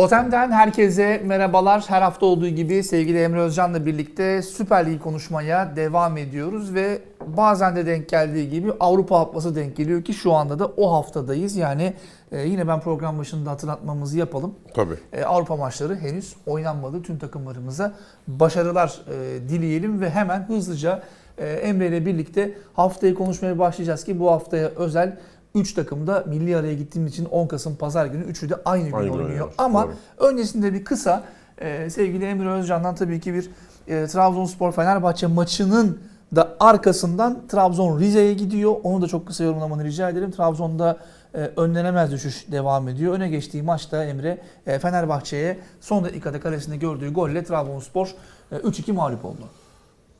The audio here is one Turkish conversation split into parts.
Totem'den herkese merhabalar. Her hafta olduğu gibi sevgili Emre Özcan'la birlikte Süper Lig konuşmaya devam ediyoruz ve bazen de denk geldiği gibi Avrupa haftası denk geliyor ki şu anda da o haftadayız. Yani e, yine ben program başında hatırlatmamızı yapalım. Tabii. E, Avrupa maçları henüz oynanmadı. Tüm takımlarımıza başarılar e, dileyelim ve hemen hızlıca e, Emre ile birlikte haftayı konuşmaya başlayacağız ki bu haftaya özel 3 takım da milli araya gittiğimiz için 10 Kasım Pazar günü üçü de aynı gün Aynı gün oynuyor. oynuyor, Ama doğru. öncesinde bir kısa e, sevgili Emre Özcan'dan tabii ki bir e, Trabzonspor Fenerbahçe maçının da arkasından Trabzon Rize'ye gidiyor. Onu da çok kısa yorumlamanı rica ederim. Trabzon'da e, önlenemez düşüş devam ediyor. Öne geçtiği maçta Emre e, Fenerbahçe'ye son dakikada kalesinde gördüğü golle Trabzonspor e, 3-2 mağlup oldu.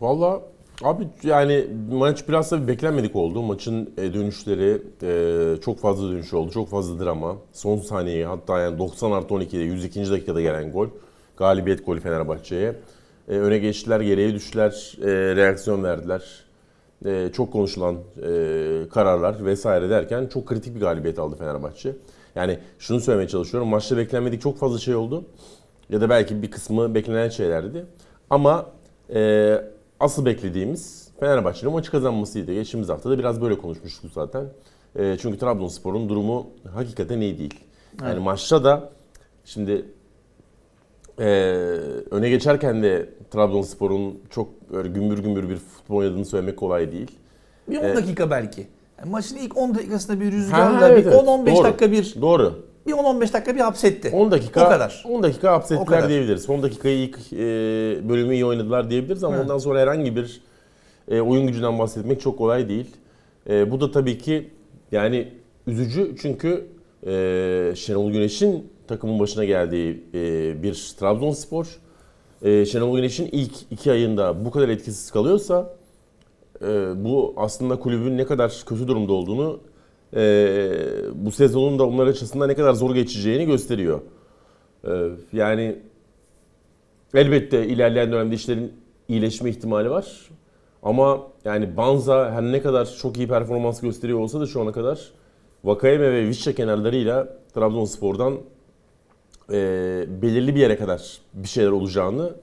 Valla abi yani maç biraz da beklenmedik oldu. Maçın e, dönüşleri e, çok fazla dönüş oldu. Çok fazla drama. Son saniye hatta yani 90 artı 12'de 102. dakikada gelen gol. Galibiyet golü Fenerbahçe'ye. E, öne geçtiler, geriye düştüler, reaksiyon verdiler. Çok konuşulan kararlar vesaire derken çok kritik bir galibiyet aldı Fenerbahçe. Yani şunu söylemeye çalışıyorum. Maçta beklenmedik çok fazla şey oldu. Ya da belki bir kısmı beklenen şeylerdi. Ama e, asıl beklediğimiz Fenerbahçe'nin maçı kazanmasıydı. Geçtiğimiz hafta da biraz böyle konuşmuştuk zaten. E, çünkü Trabzonspor'un durumu hakikaten iyi değil. Yani Evet. maçta da şimdi e, öne geçerken de Trabzonspor'un çok böyle gümbür gümbür bir futbol oynadığını söylemek kolay değil. Bir 10 Evet. dakika belki. Yani maçın ilk 10 dakikasında bir Ha, rüzgarla evet, bir evet. 10-15 Doğru. dakika bir Doğru. Bir 10-15 dakika bir hapsetti. 10 dakika O kadar. 10 dakika O hapsettiler kadar. diyebiliriz. 10 dakikayı ilk e, bölümü iyi oynadılar diyebiliriz ama Evet. ondan sonra herhangi bir e, oyun gücünden bahsetmek çok kolay değil. E, bu da tabii ki yani üzücü çünkü e, Şenol Güneş'in takımın başına geldiği e, bir Trabzonspor. E, Şenol Güneş'in ilk iki ayında bu kadar etkisiz kalıyorsa e, bu aslında kulübün ne kadar kötü durumda olduğunu e, bu sezonun da onlar açısından ne kadar zor geçeceğini gösteriyor. E, yani elbette ilerleyen dönemde işlerin iyileşme ihtimali var. Ama yani Banza her ne kadar çok iyi performans gösteriyor olsa da şu ana kadar Vakayeme ve Vişça kenarlarıyla Trabzonspor'dan e, belirli bir yere kadar bir şeyler olacağını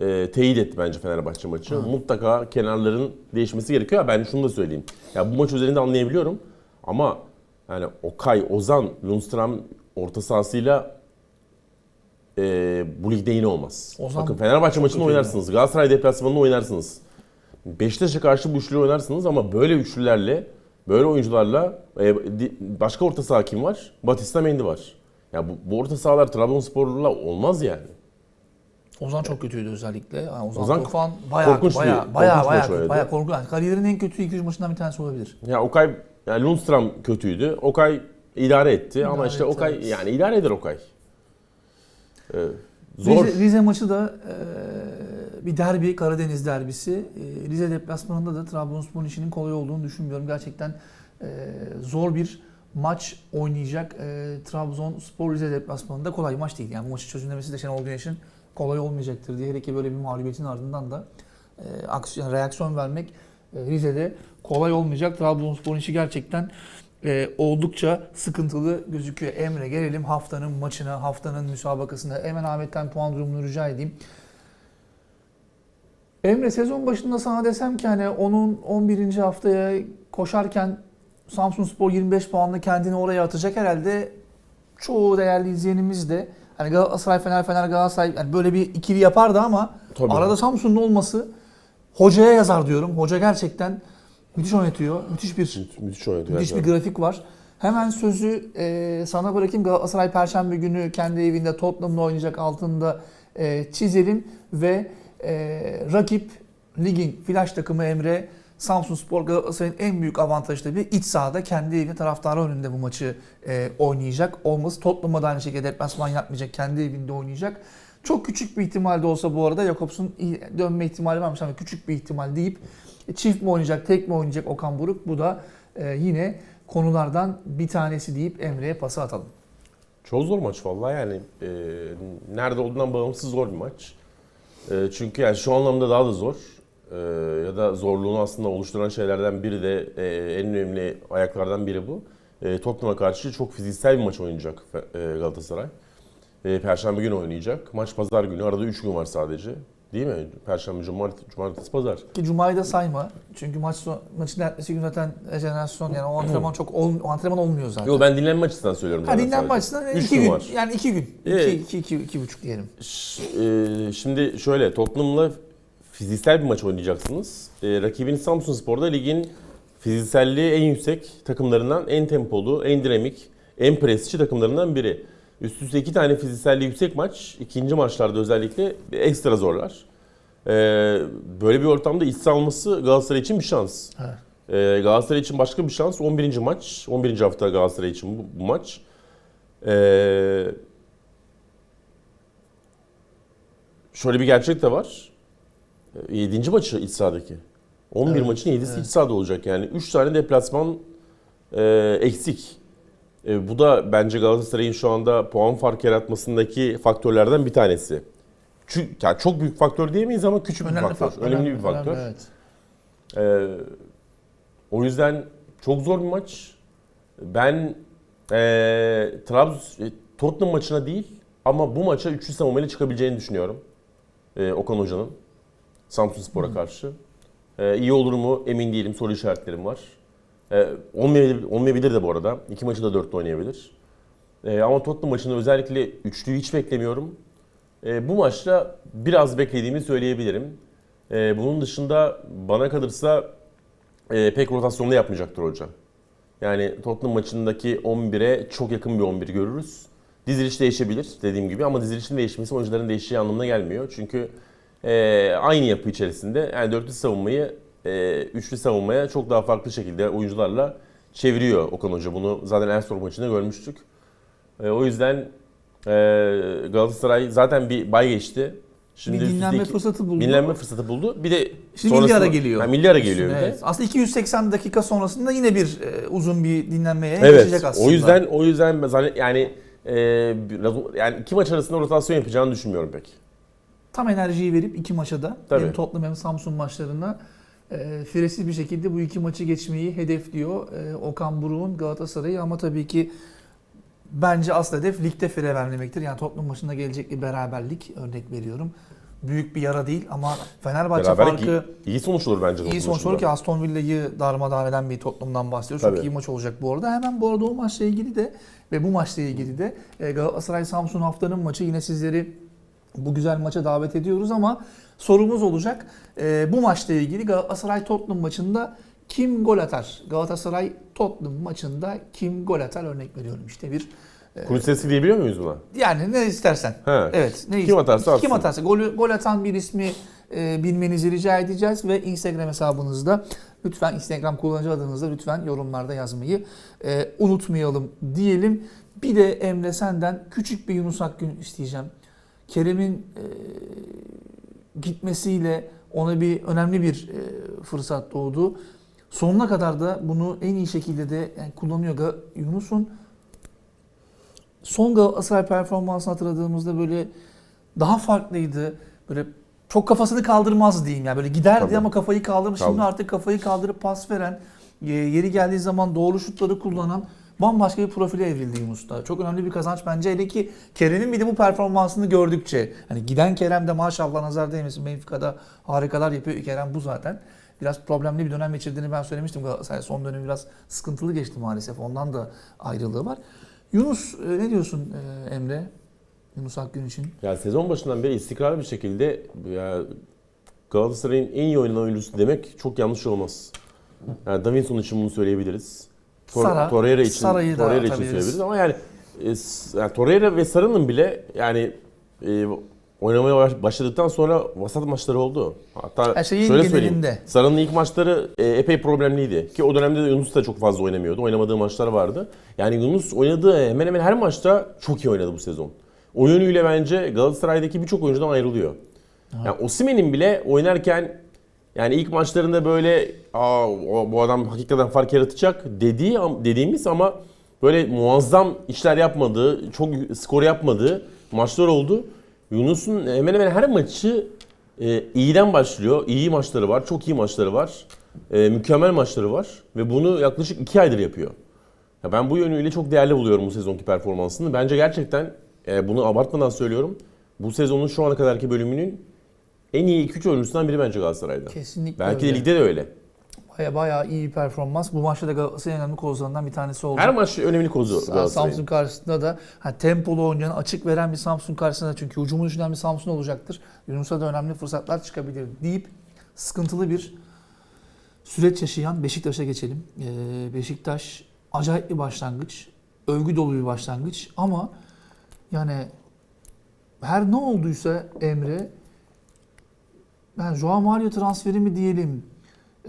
e, teyit etti bence Fenerbahçe maçı. Mutlaka kenarların değişmesi gerekiyor. Ben şunu da söyleyeyim. Ya bu maç üzerinde anlayabiliyorum ama yani Okay, Ozan, Lundstram orta sahasıyla e, bu ligde yine olmaz. Ozan Bakın Fenerbahçe kötüydü. oynarsınız. Galatasaray deplasmanını oynarsınız. Beşiktaş'a karşı bu üçlüyü oynarsınız ama böyle üçlülerle, böyle oyuncularla e, başka orta saha kim var? Batista Mendy var. Ya bu, bu orta sahalar Trabzonspor'la olmaz yani. Ozan çok kötüydü özellikle. Yani Ozan, Ozan Tufan bayağı korkunç bir- bayağı bayağı korkunç bayağı, bayağı korkunç. Yani kariyerin en kötü 2-3 maçından bir tanesi olabilir. Ya Okay, yani Lundstram kötüydü. Okay idare etti ama İdare işte etti, Okay evet. yani idare eder Okay. Ee, zor. Rize, Rize maçı da e, bir derbi, Karadeniz derbisi. E, Rize deplasmanında da Trabzonspor'un işinin kolay olduğunu düşünmüyorum. Gerçekten e, zor bir maç oynayacak e, Trabzonspor Rize deplasmanında kolay maç değil. Yani bu maçı çözümlemesi de Şenol Güneş'in kolay olmayacaktır diye. Hele ki böyle bir mağlubiyetin ardından da e, aksiyon, reaksiyon vermek e, Rize'de kolay olmayacak. Trabzonspor'un işi gerçekten e, oldukça sıkıntılı gözüküyor. Emre gelelim haftanın maçına, haftanın müsabakasına. Hemen Ahmet'ten puan durumunu rica edeyim. Emre sezon başında sana desem ki hani onun 11. haftaya koşarken Samsun Spor 25 puanla kendini oraya atacak herhalde çoğu değerli izleyenimiz de hani Galatasaray Fener Fener Galatasaray yani böyle bir ikili yapardı ama Tabii. arada Samsun'un olması hocaya yazar diyorum. Hoca gerçekten müthiş oynatıyor. Müthiş bir Müthiş oynadı. Müthiş bir gerçekten. grafik var. Hemen sözü e, sana bırakayım. Galatasaray Perşembe günü kendi evinde Tottenham'la oynayacak altında e, çizelim ve e, rakip ligin flash takımı Emre Samsun Spor Galatasaray'ın en büyük avantajı tabii iç sahada kendi evinde taraftarı önünde bu maçı e, oynayacak olması. Tottenham'a da aynı şekilde deplasman yapmayacak. Kendi evinde oynayacak. Çok küçük bir ihtimal de olsa bu arada Jakobs'un iyi- dönme ihtimali varmış ama küçük bir ihtimal deyip çift mi oynayacak, tek mi oynayacak Okan Buruk? Bu da e, yine konulardan bir tanesi deyip Emre'ye pası atalım. Çok zor maç vallahi yani e, nerede olduğundan bağımsız zor bir maç. E, çünkü yani şu anlamda daha da zor. E, ya da zorluğunu aslında oluşturan şeylerden biri de e, en önemli ayaklardan biri bu. E, Tottenham'a karşı çok fiziksel bir maç oynayacak e, Galatasaray. E, Perşembe günü oynayacak. Maç pazar günü. Arada 3 gün var sadece. Değil mi? Perşembe, cumartesi, cumartesi pazar. Ki Cuma'yı da sayma. Çünkü maç son, maçın ertesi gün zaten rejenerasyon yani o antrenman çok ol, o antrenman olmuyor zaten. Yok ben dinlenme açısından söylüyorum. ha, dinlenme açısından Üç iki gün var. Yani iki gün. Evet. İki, iki, iki, iki buçuk diyelim. E, şimdi şöyle Tottenham'la fiziksel bir maç oynayacaksınız. E, rakibiniz Samsun Spor'da ligin fizikselliği en yüksek takımlarından, en tempolu, en dinamik, en presçi takımlarından biri. Üst üste iki tane fizikselliği yüksek maç, ikinci maçlarda özellikle ekstra zorlar. E, böyle bir ortamda iç alması Galatasaray için bir şans. Evet. E, Galatasaray için başka bir şans 11. maç, 11. hafta Galatasaray için bu, bu maç. E, şöyle bir gerçek de var. 7. maçı iç sahadaki. 11 Evet, maçın 7'si evet. iç sahada olacak yani. 3 tane deplasman e, eksik. E, bu da bence Galatasaray'ın şu anda puan fark yaratmasındaki faktörlerden bir tanesi. Çünkü yani çok büyük faktör diyemeyiz ama küçük bir faktör. önemli bir faktör. önemli, evet. Ee, o yüzden çok zor bir maç. Ben ee, Trabzon Tottenham maçına değil ama bu maça üçlü savunmayla çıkabileceğini düşünüyorum. Ee, Okan Hoca'nın Samsun Spor'a karşı. Ee, iyi olur mu emin değilim. Soru işaretlerim var. Ee, olmayabilir, olmayabilir de bu arada. İki maçı da dörtte oynayabilir. Ee, ama Tottenham maçında özellikle üçlüyü hiç beklemiyorum. Ee, bu maçta biraz beklediğimi söyleyebilirim. Ee, bunun dışında bana kalırsa e, pek rotasyonda yapmayacaktır hoca. Yani Tottenham maçındaki 11'e çok yakın bir 11 görürüz. Diziliş değişebilir dediğim gibi ama dizilişin değişmesi oyuncuların değişeceği anlamına gelmiyor. Çünkü e, aynı yapı içerisinde yani dörtlü savunmayı e, üçlü savunmaya çok daha farklı şekilde oyuncularla çeviriyor Okan Hoca. Bunu zaten Erzurum maçında görmüştük. E, o yüzden e, Galatasaray zaten bir bay geçti. bir üst üste dinlenme iki- fırsatı buldu. Dinlenme fırsatı buldu. Bir de Şimdi milli ara geliyor. Ha, milli ara geliyor bir Evet. Aslında 280 dakika sonrasında yine bir e, uzun bir dinlenmeye Evet. geçecek aslında. O yüzden o yüzden yani e, yani iki maç arasında rotasyon yapacağını düşünmüyorum pek. tam enerjiyi verip iki maça da Tabii. hem Tottenham hem Samsun maçlarına e, firesiz bir şekilde bu iki maçı geçmeyi hedefliyor e, Okan Buruk'un Galatasaray'ı ama tabii ki bence asıl hedef ligde fire vermemektir. Yani Tottenham maçında gelecek bir beraberlik örnek veriyorum. Büyük bir yara değil ama Fenerbahçe Beraberlik farkı iyi, iyi sonuç olur bence. iyi sonuç olur ki Aston Villa'yı darmadağın eden bir Tottenham'dan bahsediyoruz. Çok Tabii. iyi maç olacak bu arada. Hemen bu arada o maçla ilgili de ve bu maçla ilgili de e, Galatasaray Samsun haftanın maçı yine sizleri bu güzel maça davet ediyoruz ama sorumuz olacak. E, bu maçla ilgili Galatasaray Tottenham maçında kim gol atar? Galatasaray Tottenham maçında kim gol atar örnek veriyorum işte bir Kulis sesi diyebiliyor muyuz buna? yani ne istersen. He. Evet. Ne Kim atarsa Kim atsın. atarsa. Gol, gol atan bir ismi e, bilmenizi rica edeceğiz ve Instagram hesabınızda lütfen Instagram kullanıcı adınızda lütfen yorumlarda yazmayı e, unutmayalım diyelim. Bir de Emre senden küçük bir Yunus Akgün isteyeceğim. Kerem'in e, gitmesiyle ona bir önemli bir e, fırsat doğdu. Sonuna kadar da bunu en iyi şekilde de yani kullanıyor. Yunus'un son Galatasaray performansını hatırladığımızda böyle daha farklıydı. Böyle çok kafasını kaldırmaz diyeyim yani böyle giderdi Tabii. ama kafayı kaldırmış. Şimdi Kaldır. artık kafayı kaldırıp pas veren, e, yeri geldiği zaman doğru şutları kullanan bambaşka bir profile evrildi Yunus'ta. Çok önemli bir kazanç bence. Hele ki Kerem'in bir de bu performansını gördükçe. Hani giden Kerem de maşallah nazar değmesin Benfica'da harikalar yapıyor. Kerem bu zaten. Biraz problemli bir dönem geçirdiğini ben söylemiştim. Son dönemi biraz sıkıntılı geçti maalesef. Ondan da ayrılığı var. Yunus e, ne diyorsun e, Emre? Yunus Akgün için. Yani sezon başından beri istikrarlı bir şekilde ya Galatasaray'ın en iyi oynanan oyuncusu demek çok yanlış olmaz. Yani Davinson için bunu söyleyebiliriz. Tor- Sara, Torreira için, Sara'yı da Torreira için atabiliriz. söyleyebiliriz ama yani, e, yani Torreira ve Sara'nın bile yani e, oynamaya baş- başladıktan sonra vasat maçları oldu. Hatta Her şeyin şöyle söyleyeyim. Sara'nın ilk maçları e, epey problemliydi. Ki o dönemde de Yunus da çok fazla oynamıyordu. Oynamadığı maçlar vardı. Yani Yunus oynadığı hemen hemen her maçta çok iyi oynadı bu sezon. O yönüyle bence Galatasaray'daki birçok oyuncudan ayrılıyor. Yani Osimhen'in bile oynarken yani ilk maçlarında böyle Aa, o- bu adam hakikaten fark yaratacak dediği dediğimiz ama böyle muazzam işler yapmadığı, çok skor yapmadığı maçlar oldu. Yunus'un hemen hemen her maçı e, iyiden başlıyor. İyi maçları var, çok iyi maçları var. E, mükemmel maçları var ve bunu yaklaşık iki aydır yapıyor. Ya ben bu yönüyle çok değerli buluyorum bu sezonki performansını. Bence gerçekten e, bunu abartmadan söylüyorum. Bu sezonun şu ana kadarki bölümünün en iyi 2-3 oyuncusundan biri bence Galatasaray'da. Kesinlikle Belki öyle. de ligde de öyle. Baya bayağı iyi performans. Bu maçta da Galatasaray'ın önemli kozlarından bir tanesi oldu. Her maç önemli kozu Sa- Galatasaray'ın. Samsun karşısında da ha, tempolu oynayan, açık veren bir Samsun karşısında çünkü hücumu düşünen bir Samsun olacaktır. Yunus'a da önemli fırsatlar çıkabilir deyip sıkıntılı bir süreç yaşayan Beşiktaş'a geçelim. Ee, Beşiktaş acayip bir başlangıç. Övgü dolu bir başlangıç ama yani her ne olduysa Emre ben Joao Mario transferi mi diyelim?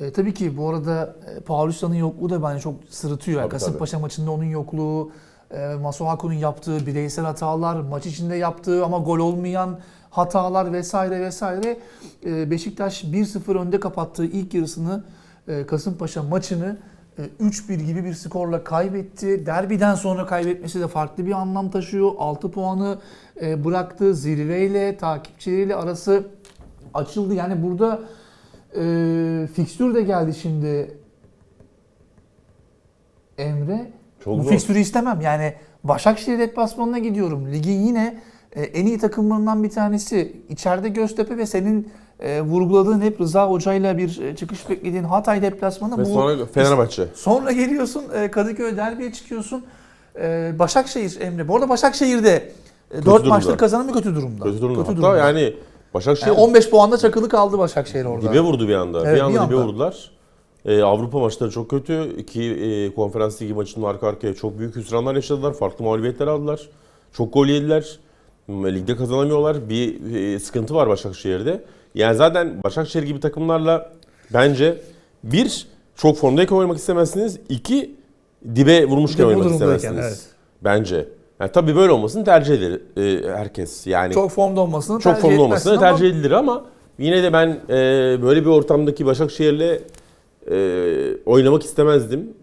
E, tabii ki bu arada e, Paulista'nın yokluğu da bence çok sırıtıyor. Tabii, Kasımpaşa maçında onun yokluğu, e, Masuaku'nun yaptığı bireysel hatalar, maç içinde yaptığı ama gol olmayan hatalar vesaire vesaire. E, Beşiktaş 1-0 önde kapattığı ilk yarısını e, Kasımpaşa maçını e, 3-1 gibi bir skorla kaybetti. Derbiden sonra kaybetmesi de farklı bir anlam taşıyor. 6 puanı e, bıraktı. Zirveyle, takipçileriyle arası açıldı. Yani burada e, fikstür de geldi şimdi Emre. Çok Bu zor. fikstürü istemem. Yani Başakşehir deplasmanına gidiyorum. Ligin yine e, en iyi takımlarından bir tanesi. İçeride Göztepe ve senin e, vurguladığın hep Rıza Hoca'yla bir e, çıkış beklediğin Hatay deplasmanı. Ve bu sonra Fenerbahçe. Sonra geliyorsun e, Kadıköy derbiye çıkıyorsun. E, Başakşehir Emre. Bu arada Başakşehir'de e, 4 durumda. maçtır kazanımı kötü durumda. Kötü durumda. Hatta durumda. yani Başakşehir Yani 15 puanda çakılı kaldı Başakşehir orada. dibe vurdu bir anda. Evet, bir anda bir dibe anda. vurdular. Ee, Avrupa maçları çok kötü. İki e, konferans ligi maçının arka arkaya çok büyük hüsranlar yaşadılar. Farklı mağlubiyetler aldılar. Çok gol yediler. M- Ligde kazanamıyorlar. Bir e, sıkıntı var Başakşehir'de. Yani zaten Başakşehir gibi takımlarla bence bir çok formdayken oynamak istemezsiniz. İki dibe vurmuşken Dibe oynamak istemezsiniz. evet. Bence. Yani tabii böyle olmasını tercih eder e, herkes. Yani Çok formda olmasını çok tercih formda olmasını ama tercih edilir ama yine de ben e, böyle bir ortamdaki Başakşehir'le e, oynamak istemezdim.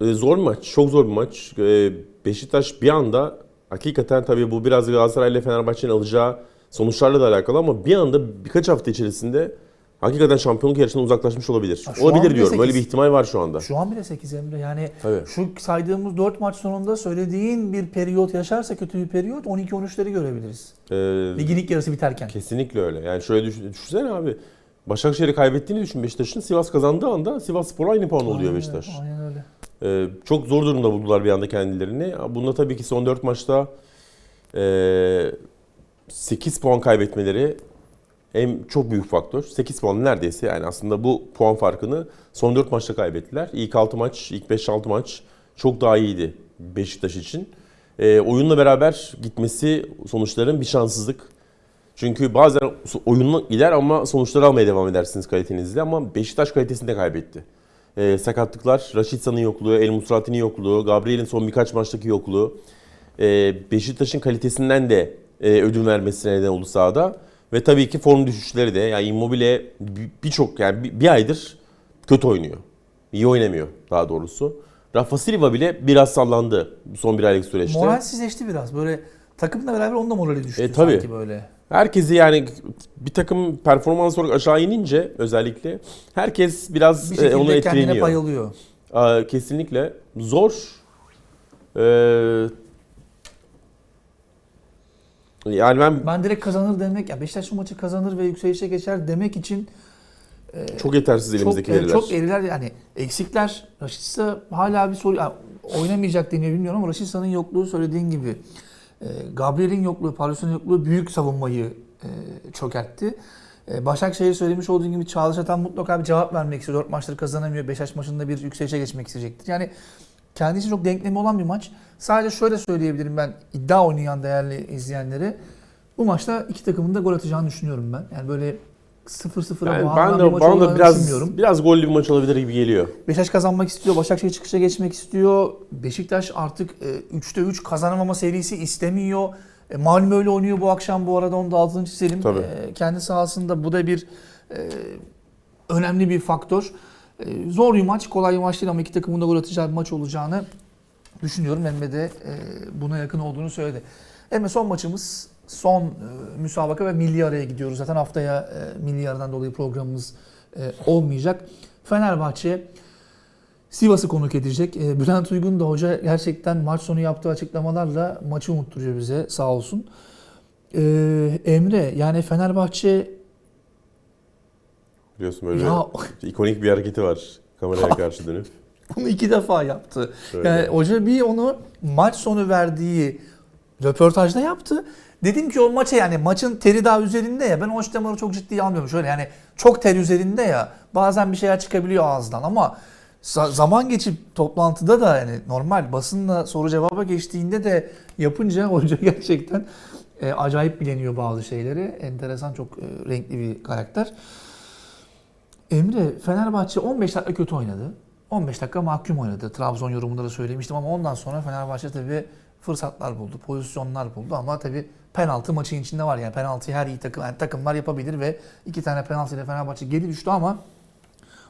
E, zor maç, çok zor bir maç. E, Beşiktaş bir anda hakikaten tabii bu biraz Galatasaray ile Fenerbahçe'nin alacağı sonuçlarla da alakalı ama bir anda birkaç hafta içerisinde hakikaten şampiyonluk yarışından uzaklaşmış olabilir. Ha, şu olabilir diyorum. Böyle bir sekiz. ihtimal var şu anda. Şu an bile 8 Emre. Yani Tabii. şu saydığımız 4 maç sonunda söylediğin bir periyot yaşarsa kötü bir periyot 12-13'leri görebiliriz. E, Ligin ilk yarısı biterken. Kesinlikle öyle. Yani şöyle düşün, düşünsene abi. Başakşehir'i kaybettiğini düşün Beşiktaş'ın. Sivas kazandığı anda Sivas Spor'a aynı puan oluyor Aynen öyle, Beşiktaş. Aynen öyle. Ee, çok zor durumda buldular bir anda kendilerini. Bunda tabii ki son 4 maçta ee, 8 puan kaybetmeleri en çok büyük faktör. 8 puan neredeyse yani aslında bu puan farkını son 4 maçta kaybettiler. İlk 6 maç, ilk 5-6 maç çok daha iyiydi Beşiktaş için. Ee, oyunla beraber gitmesi sonuçların bir şanssızlık. Çünkü bazen oyunla gider ama sonuçları almaya devam edersiniz kalitenizle ama Beşiktaş kalitesini de kaybetti. Ee, sakatlıklar, Raşitsa'nın yokluğu, El Musrati'nin yokluğu, Gabriel'in son birkaç maçtaki yokluğu, ee, Beşiktaş'ın kalitesinden de e, ödün vermesine neden oldu sahada. Ve tabii ki form düşüşleri de yani Immobile bir- birçok yani bir, bir aydır kötü oynuyor. İyi oynamıyor daha doğrusu. Rafa Silva bile biraz sallandı son bir aylık süreçte. Moralsizleşti biraz. Böyle takımla beraber onun da morali düştü E, tabii. sanki böyle. Herkesi yani bir takım performans olarak aşağı inince özellikle herkes biraz Bir e, onu şekilde kendine etkileniyor. bayılıyor. Aa, kesinlikle zor. Ee, yani ben Ben direkt kazanır demek, ya Beşiktaş bu maçı kazanır ve yükselişe geçer demek için çok yetersiz çok, elimizdeki e, veriler. çok eriler yani eksikler. Raşitsa hala bir soru yani oynamayacak deniyor bilmiyorum ama Raşitsa'nın yokluğu söylediğin gibi. E, Gabriel'in yokluğu, Paulos'un yokluğu büyük savunmayı e, çökertti. E, Başakşehir söylemiş olduğun gibi Çağdaş Atan mutlaka bir cevap vermek istiyor. 4 maçları kazanamıyor. Beşiktaş maçında bir yükselişe geçmek isteyecektir. Yani kendi için çok denklemi olan bir maç. Sadece şöyle söyleyebilirim ben iddia oynayan değerli izleyenlere. Bu maçta iki takımın da gol atacağını düşünüyorum ben. Yani böyle 0-0'a Yani bağlanan ben bir de maç bana da biraz düşünmüyorum. biraz gollü bir maç olabilir gibi geliyor. Beşiktaş kazanmak istiyor. Başakşehir çıkışa geçmek istiyor. Beşiktaş artık e, 3'te 3 kazanamama serisi istemiyor. E, Malmö öyle oynuyor bu akşam bu arada onu da altını çizelim. E, kendi sahasında bu da bir e, önemli bir faktör. E, zor bir maç, kolay bir maç değil ama iki takımın da gol atacağı bir maç olacağını düşünüyorum. Emre de e, buna yakın olduğunu söyledi. Emre son maçımız son e, müsabaka ve milli araya gidiyoruz. Zaten haftaya e, milli aradan dolayı programımız olmayacak. Fenerbahçe Sivas'ı konuk edecek. Bülent Uygun da hoca gerçekten maç sonu yaptığı açıklamalarla maçı unutturuyor bize sağ olsun. Emre yani Fenerbahçe Biliyorsun böyle ya ikonik bir hareketi var kameraya karşı dönüp. bunu iki defa yaptı. Şöyle. Yani hoca bir onu maç sonu verdiği röportajda yaptı. Dedim ki o maça yani maçın teri daha üzerinde ya ben açıklamaları çok ciddiye almıyorum. Şöyle yani çok ter üzerinde ya bazen bir şeyler çıkabiliyor ağızdan ama za- zaman geçip toplantıda da yani normal basınla soru cevaba geçtiğinde de yapınca hoca gerçekten e, acayip bileniyor bazı şeyleri. Enteresan çok e, renkli bir karakter. Emre Fenerbahçe 15 dakika kötü oynadı. 15 dakika mahkum oynadı. Trabzon yorumunda da söylemiştim ama ondan sonra Fenerbahçe tabii fırsatlar buldu, pozisyonlar buldu ama tabii penaltı maçın içinde var yani penaltıyı her iyi takım yani takımlar yapabilir ve iki tane penaltıyla Fenerbahçe geri düştü ama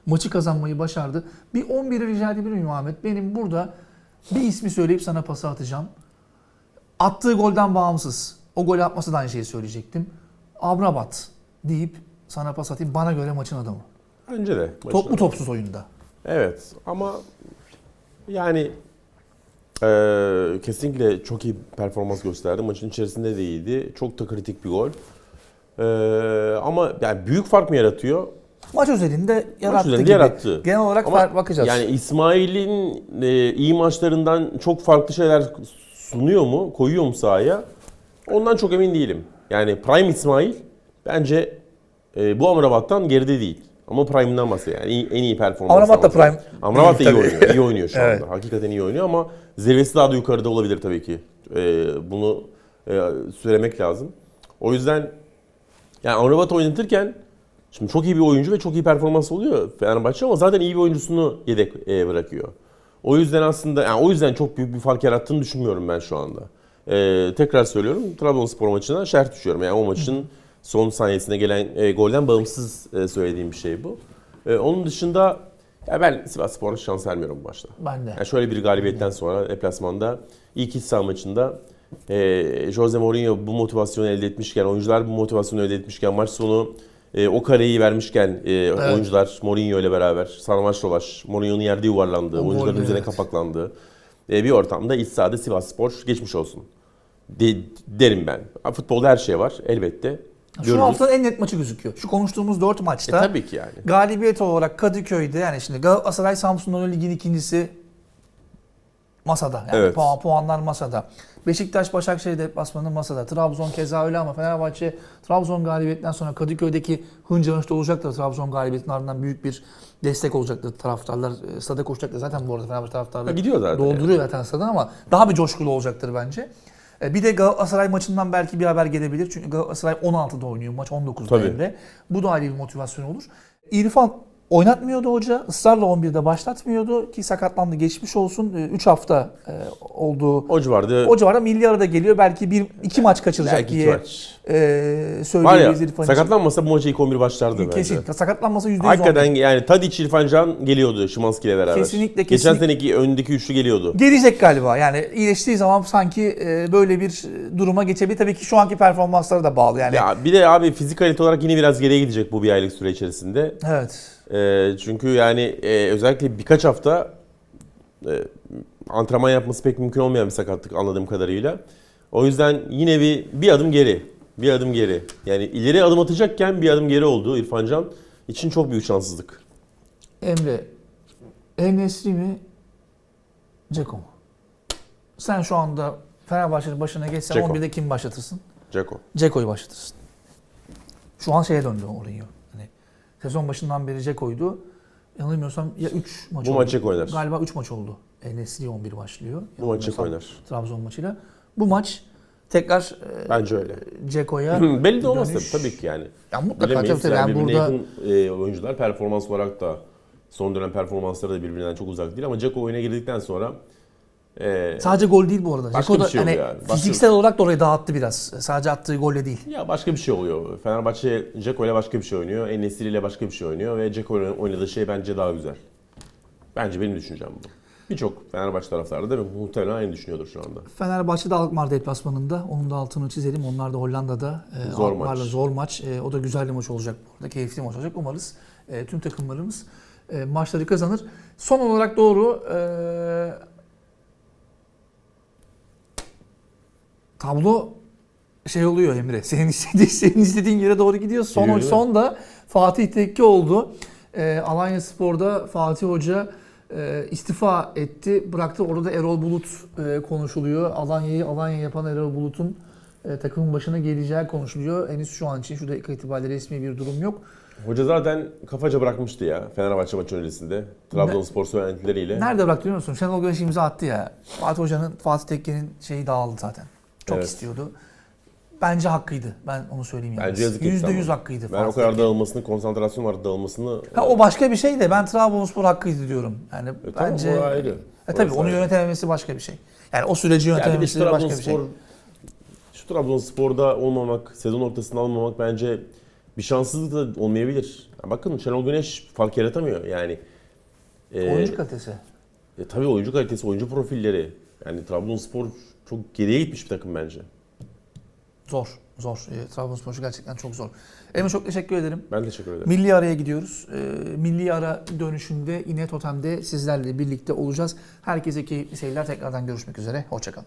maçı kazanmayı başardı. Bir 11'i rica edebilir miyim Ahmet? Benim burada bir ismi söyleyip sana pası atacağım. Attığı golden bağımsız. O golü atması da aynı şeyi söyleyecektim. Amrabat deyip sana pas atayım. Bana göre maçın adamı. Bence de. Toplu maçın- topsuz oyunda. Evet ama yani eee, kesinlikle çok iyi performans gösterdi. Maçın içerisinde de iyiydi. Çok da kritik bir gol. Eee, ama yani büyük fark mı yaratıyor? Maç özelinde yarattı üzerinde gibi. yarattı. Genel olarak Ama fark bakacağız. Yani İsmail'in e, iyi maçlarından çok farklı şeyler sunuyor mu, koyuyor mu sahaya? Ondan çok emin değilim. Yani Prime İsmail bence e, bu Amrabat'tan geride değil. Ama Prime'dan bahsediyor. Yani en iyi performans. Amrabat da Prime Amrabat da iyi oynuyor. İyi oynuyor şu Evet. anda. Hakikaten iyi oynuyor ama zirvesi daha da yukarıda olabilir tabii ki. E, bunu e, söylemek lazım. O yüzden yani Amrabat oynatırken Şimdi çok iyi bir oyuncu ve çok iyi performans oluyor Fenerbahçe ama zaten iyi bir oyuncusunu yedek e, bırakıyor. O yüzden aslında yani o yüzden çok büyük bir fark yarattığını düşünmüyorum ben şu anda. E, tekrar söylüyorum Trabzonspor maçına şerh düşüyorum. Yani o maçın son saniyesinde gelen e, golden bağımsız e, söylediğim bir şey bu. E, onun dışında ya ben Sivasspor'a şans vermiyorum bu maçta. Ben de. Yani şöyle bir galibiyetten sonra deplasmanda ilk iç saha maçında e, Jose Mourinho bu motivasyonu elde etmişken, oyuncular bu motivasyonu elde etmişken, maç sonu e, o kareyi vermişken e, oyuncular Mourinho ile beraber sarmaş dolaş, Mourinho'nun yerde yuvarlandığı, O oyuncuların üzerine evet. kapaklandığı e, bir ortamda iç sahada Sivasspor geçmiş olsun de, derim ben. Futbolda her şey var elbette. Şu Görürüz. haftanın en net maçı gözüküyor. Şu konuştuğumuz 4 E, maçta tabii ki yani. galibiyet olarak Kadıköy'de yani şimdi Galatasaray Samsun'dan ligin ikincisi masada. Yani Evet. puan, puanlar masada. Beşiktaş Başakşehir deplasmanı masada. Trabzon keza öyle ama Fenerbahçe Trabzon galibiyetinden sonra Kadıköy'deki hınca olacaktır. Trabzon galibiyetinin ardından büyük bir destek olacaktır taraftarlar. e, Stada koşacaktır. Zaten bu arada Fenerbahçe taraftarları gidiyor zaten. dolduruyor zaten stada ama daha bir coşkulu olacaktır bence. E, Bir de Galatasaray maçından belki bir haber gelebilir. Çünkü Galatasaray 16'da oynuyor. Maç 19'da Tabii. Bu da ayrı bir motivasyon olur. İrfan oynatmıyordu hoca. Israrla 11'de başlatmıyordu ki sakatlandı geçmiş olsun. 3 hafta e, olduğu O civarda o civarda milli arada geliyor. Belki bir iki maç kaçıracak belki diye maç. e, söyleyebiliriz İrfan için. sakatlanmasa bu maça ilk 11 başlardı bence. Kesin. Sakatlanmasa %100 Hakikaten yani Tadic İrfan Can geliyordu Şimanski ile beraber. Kesinlikle, Geçen kesinlikle. seneki öndeki üçlü geliyordu. Gelecek galiba. Yani iyileştiği zaman sanki e, böyle bir duruma geçebilir. Tabii ki şu anki performanslara da bağlı. Yani Ya bir de abi fizikalite olarak yine biraz geriye gidecek bu bir aylık süre içerisinde. evet. Ee, çünkü yani e, özellikle birkaç hafta e, antrenman yapması pek mümkün olmayan bir sakatlık anladığım kadarıyla. O yüzden yine bir bir adım geri. Bir adım geri. Yani ileri adım atacakken bir adım geri oldu İrfan Can. için çok büyük şanssızlık. Emre, Enesri mi, Ceko mu? Sen şu anda Fenerbahçe'nin başına geçsen Dzeko. 11'de kim başlatırsın? Ceko. Ceko'yu başlatırsın. Şu an şeye döndü Mourinho. Sezon başından beri Ceko'ydu. Yanılmıyorsam ya 3 maç Bu oldu. maç Dzeko oynar. Galiba 3 maç oldu. Enesri 11 başlıyor. Bu maç Ceko Yanılmıyorsam oynar. Trabzon maçıyla. Bu maç tekrar e, Bence öyle. Ceko'ya Belli de olmaz dönüş- tabii, tabii ki yani. Ya mutlaka Bilemeyiz. tabii tabii. Yani Yani birbirine burada yakın e, oyuncular performans olarak da son dönem performansları da birbirinden çok uzak değil ama Dzeko oyuna girdikten sonra e, sadece gol değil bu arada. Başka da bir şey hani oluyor yani. Başka- fiziksel olarak da orayı dağıttı biraz. Sadece attığı golle değil. ya başka bir şey oluyor. Fenerbahçe Dzeko ile başka bir şey oynuyor. En-Nesyri ile başka bir şey oynuyor ve Dzeko ile oynadığı şey bence daha güzel. Bence benim düşüncem bu. Birçok Fenerbahçe taraftarı da muhtemelen aynı düşünüyordur şu anda. Fenerbahçe'de Alkmaar deplasmanında. Onun da altını çizelim. Onlar da Hollanda'da. E, Zor Alkmaar'la maç. zor maç. E, o da güzel bir maç olacak bu arada. Keyifli maç olacak. Umarız e, tüm takımlarımız e, maçları kazanır. Son olarak doğru e, tablo şey oluyor Emre. Senin istediğin, senin istediğin yere doğru gidiyor. Son Gidiyor, son da Fatih Tekke oldu. E, Alanya Spor'da Fatih Hoca e, istifa etti. Bıraktı. Orada Erol Bulut e, konuşuluyor. Alanya'yı Alanya yapan Erol Bulut'un e, takımın başına geleceği konuşuluyor. Henüz şu an için şu dakika itibariyle resmi bir durum yok. Hoca zaten kafaca bırakmıştı ya Fenerbahçe maçı öncesinde. Trabzonspor söylentileri. Nerede bıraktı biliyor musun? Şenol Güneş imza attı ya. Fatih Hoca'nın, Fatih Tekke'nin şeyi dağıldı zaten. Çok Evet. istiyordu. Bence hakkıydı. Ben onu söyleyeyim yani. Bence yazık etti Yüzde yüz ama. hakkıydı Ben o Fatih kadar dağılmasını, konsantrasyon var dağılmasını... Ha, o başka bir şey de ben Trabzonspor hakkıydı diyorum. Yani E, tamam, bence o ayrı. E, tabii Orası onu ayrı. yönetememesi başka bir şey. Yani o süreci Yani bir yönetememesi başka bir şey. Trabzonspor, şu Trabzonspor'da olmamak, sezon ortasında almamak bence bir şanssızlık da olmayabilir. Ya bakın Şenol Güneş fark yaratamıyor yani. Ee, Oyuncu kalitesi. e, tabii oyuncu kalitesi, oyuncu profilleri. Yani Trabzonspor çok geriye gitmiş bir takım bence. Zor. Zor. E, Trabzonspor gerçekten çok zor. Emre çok teşekkür ederim. Ben teşekkür ederim. Milli araya gidiyoruz. Ee, milli ara dönüşünde yine Totem'de sizlerle birlikte olacağız. Herkese keyifli seyirler. Tekrardan görüşmek üzere. Hoşçakalın.